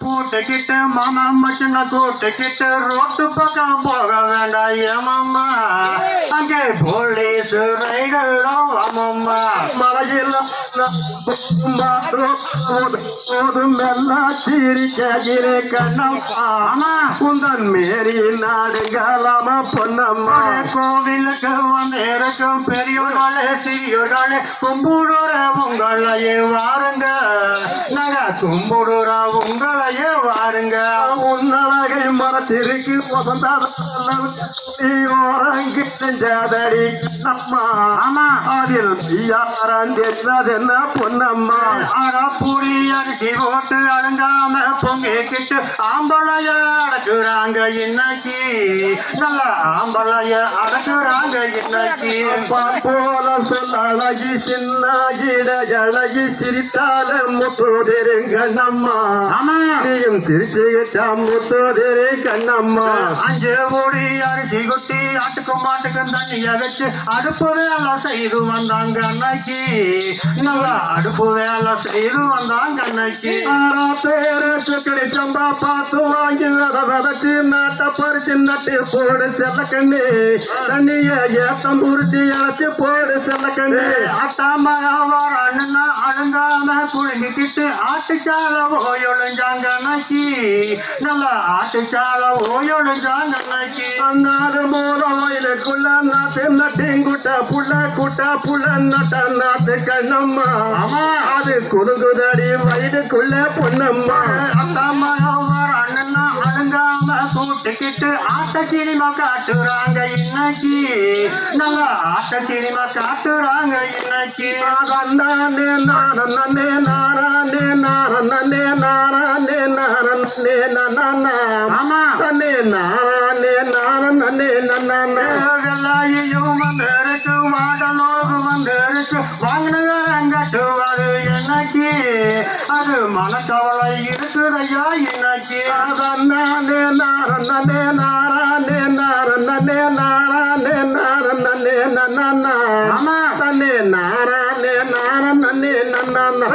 கூட்டுக்கிட்டு மனம் மச்சின கூட்டுக்கிட்டு ரோட்டு பக்கம் போக வேண்டாம் ஏமம்மா அங்கே போலீஸ் ரைடரும் போதும் எல்லாம் சிரிக்கிறே கண்ணம்மா ஆமா உந்தன் மேரி நாடுகளாம பொன்னம்மா. கோவிலுக்கு வந்திருக்கும் பெரியவர்களே சிறியோர்களே கும்பிடுற உங்களையே வாருங்க. கும்பிடுற உங்களையே வாருங்க. உன்னழகை மரத்திற்கு வசந்தாரி கண்ணம்மா ஆமா. அதில் யாரந்தென்னதென்ன பொன்னம்மா? ஆனா புளி அரிசி போட்டு அழுங்காம பொங்கிக்கிட்டு ஆம்பளைய அடக்குறாங்க இன்னைக்கு. நல்ல ஆம்பளைய அடக்குறாங்க இன்னைக்கு. போல சொல்ல அழகி சின்ன கிட அழகி சிரித்தால முத்தோதிரு கண்ணம்மா ஆமா. நீயும் சிரிச்சுக்கிட்டா முத்தோதிரு கண்ணம்மா. அஞ்சு மூடி அரிசி கொட்டி ஆட்டுக்கும் மாட்டுக்கும் தண்ணிய வச்சு அடுப்பு வேலை செய்து வந்தாங்க அன்னைக்கு நல்லா அடுப்பு வேலை செய்து வந்தாங்க அன்னைக்கு ஆறா பேரு சுக்கடி சம்பா பார்த்து வாங்கி வித விதச்சு நாட்டை பறிச்சு நட்டு போடு செல்ல கண்ணு. தண்ணிய ஏத்தம் உருட்டி இழைச்சு போடு செல்ல கண்ணு. அண்ணா அழுங்காம குழுங்கிக்கிட்டு ஆட்டுச்சால ஓயொழிஞ்சாங்க அன்னைக்கு நல்லா ஆட்டுச்சால ஓயொழிஞ்சாங்க அன்னைக்கு அந்தாறு மூலம் வயலுக்குள்ள நாத்து நட்டிங்குட்ட புள்ள குட்ட புள்ள நட்ட நாத்து கண்ணம்மா. அது குறுங்குதடி வயதுக்குள்ள பொன்னம்மா அத்தாம அண்ணா அழுங்காம கூட்டுக்கிட்டு ஆட்ட சினிமா காட்டுறாங்க இன்னைக்கு. நல்லா ஆட்ட சினிமா காட்டுறாங்க இன்னைக்கு நானே நானே நானே நானே நானே நானே நானே ஆமா நன்னே நானே நானே நானே வெள்ளாயும் வந்திருக்கு மாடலோகம் வந்திருக்கு. வாங்கினங்கட்டுவாரு என்னைக்கு அது மனக்கவலை இருக்குதையா இன்னைக்கு நானே நானே நானே நானே நானே ஆமா. நன்னே நானே நானே நானே நானே